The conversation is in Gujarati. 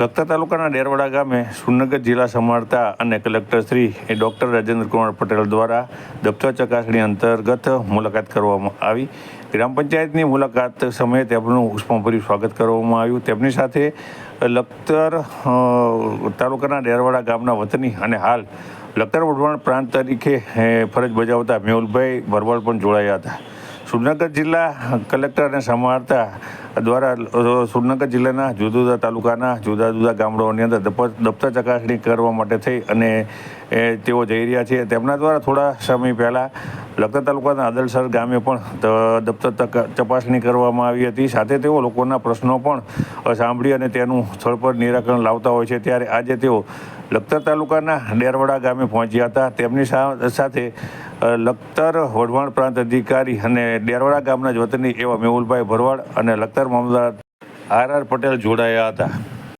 લખતર તાલુકાના ડેરવાડા ગામે સુરનગર જિલ્લા સંભાળતા અને કલેક્ટર શ્રી એ ડૉક્ટર રાજેન્દ્ર કુમાર પટેલ દ્વારા દફતર ચકાસણી અંતર્ગત મુલાકાત કરવામાં આવી. ગ્રામ પંચાયતની મુલાકાત સમયે તેમનું ઉષ્માભર્યું સ્વાગત કરવામાં આવ્યું. તેમની સાથે લખતર તાલુકાના ડેરવાડા ગામના વતની અને હાલ લખતર વઢવાણ પ્રાંત તરીકે ફરજ બજાવતા મેહુલભાઈ ભરવાડ પણ જોડાયા હતા. સુરનગર જિલ્લા કલેક્ટર અને સમાહર્તા દ્વારા સુરનગર જિલ્લાના જુદા જુદા તાલુકાના જુદા જુદા ગામડાઓની અંદર દફતર ચકાસણી કરવા માટે થઈ અને તેઓ જઈ રહ્યા છે. તેમના દ્વારા થોડા સમય પહેલાં લખતર તાલુકાના આદલસર ગામે પણ દફતર ચકાસણી કરવામાં આવી હતી. સાથે તેઓ લોકોના પ્રશ્નો પણ સાંભળી અને તેનું સ્થળ પર નિરાકરણ લાવતા હોય છે. ત્યારે આજે તેઓ લખતર તાલુકાના ડેરવાડા ગામે પહોંચ્યા હતા. તેમની સાથે લખતર વઢવાણ પ્રાંત અધિકારી અને ડેરવાડા ગામના જ વતની એવા મેહુલભાઈ ભરવાડ અને લખતર મામલદાર આર આર પટેલ જોડાયા હતા.